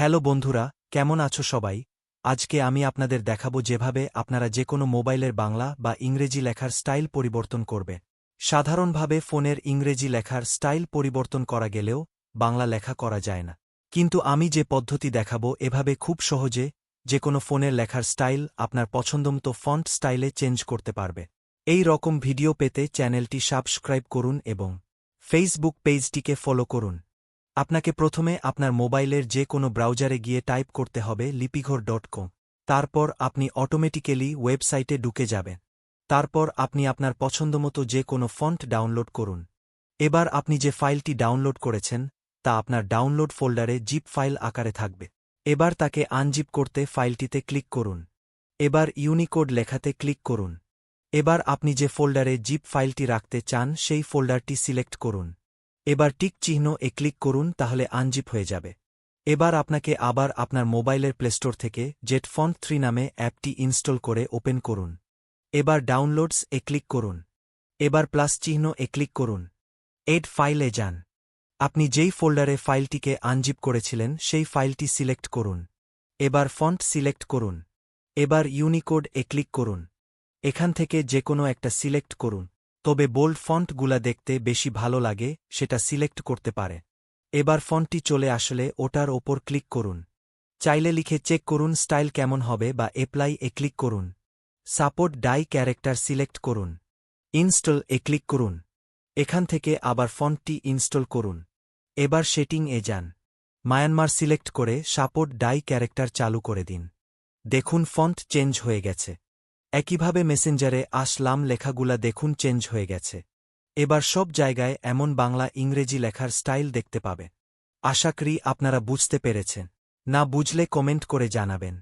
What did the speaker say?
Hello বন্ধুরা, কেমন আছো সবাই? আজকে আমি আপনাদের দেখাবো যেভাবে আপনারা যে কোনো মোবাইলের বাংলা বা ইংরেজি লেখার স্টাইল পরিবর্তন করবে। সাধারণভাবে ফোনের ইংরেজি লেখার স্টাইল পরিবর্তন করা গেলেও বাংলা লেখা করা যায় না। কিন্তু আমি যে পদ্ধতি দেখাবো এভাবে খুব সহজে যে কোনো ফোনের লেখার স্টাইল আপনার পছন্দমতো ফন্ট স্টাইলে চেঞ্জ করতে পারবে। এই রকম ভিডিও পেতে চ্যানেলটি সাবস্ক্রাইব করুন এবং ফেসবুক পেজটিকে ফলো করুন। আপনাকে প্রথমে আপনার মোবাইলের যে কোনো ব্রাউজারে গিয়ে টাইপ করতে হবে লিপিঘর ডট কম। তারপর আপনি অটোমেটিক্যালি ওয়েবসাইটে ঢুকে যাবেন। তারপর আপনি আপনার পছন্দমতো যে কোনো ফন্ট ডাউনলোড করুন। এবার আপনি যে ফাইলটি ডাউনলোড করেছেন, তা আপনার ডাউনলোড ফোল্ডারে জিপ ফাইল আকারে থাকবে। এবার তাকে আনজিপ করতে ফাইলটিতে ক্লিক করুন। এবার ইউনিকোড লেখাতে ক্লিক করুন। এবার আপনি যে ফোল্ডারে জিপ ফাইলটি রাখতে চান, সেই ফোল্ডারটি সিলেক্ট করুন। এবার টিক চিহ্ন এ ক্লিক করুন তাহলে আনজিপ হয়ে যাবে। এবার আপনাকে আবার আপনার মোবাইলের প্লেস্টোর থেকে জেট ফন্ট থ্রি নামে অ্যাপটি ইনস্টল করে ওপেন করুন। এবার ডাউনলোডস এ ক্লিক করুন। এবার প্লাস চিহ্ন এ ক্লিক করুন। এড ফাইলে যান। আপনি যেই ফোল্ডারে ফাইলটিকে আনজিপ করেছিলেন সেই ফাইলটি সিলেক্ট করুন। এবার ফন্ট সিলেক্ট করুন। এবার ইউনিকোড এ ক্লিক করুন। এখান থেকে যে কোনো একটা সিলেক্ট করুন। তবে বোল্ড ফন্টগুলা দেখতে বেশি ভালো লাগে, সেটা সিলেক্ট করতে পারে। এবার ফন্টটি চলে আসলে ওটার ওপর ক্লিক করুন। চাইলে লিখে চেক করুন স্টাইল কেমন হবে বা অ্যাপ্লাই এ ক্লিক করুন। সাপোর্ট ডাই ক্যারেক্টার সিলেক্ট করুন। ইনস্টল এ ক্লিক করুন। এখান থেকে আবার ফন্টটি ইনস্টল করুন। এবার সেটিং এ যান। মায়ানমার সিলেক্ট করে সাপোর্ট ডাই ক্যারেক্টার চালু করে দিন। দেখুন ফন্ট চেঞ্জ হয়ে গেছে। একইভাবে মেসেঞ্জারে আসলাম লেখাগুলা দেখুন চেঞ্জ হয়ে গেছে। এবার সব জায়গায় এমন বাংলা ইংরেজি লেখার স্টাইল দেখতে পাবে। আশা করি আপনারা বুঝতে পেরেছেন। না বুঝলে কমেন্ট করে জানাবেন।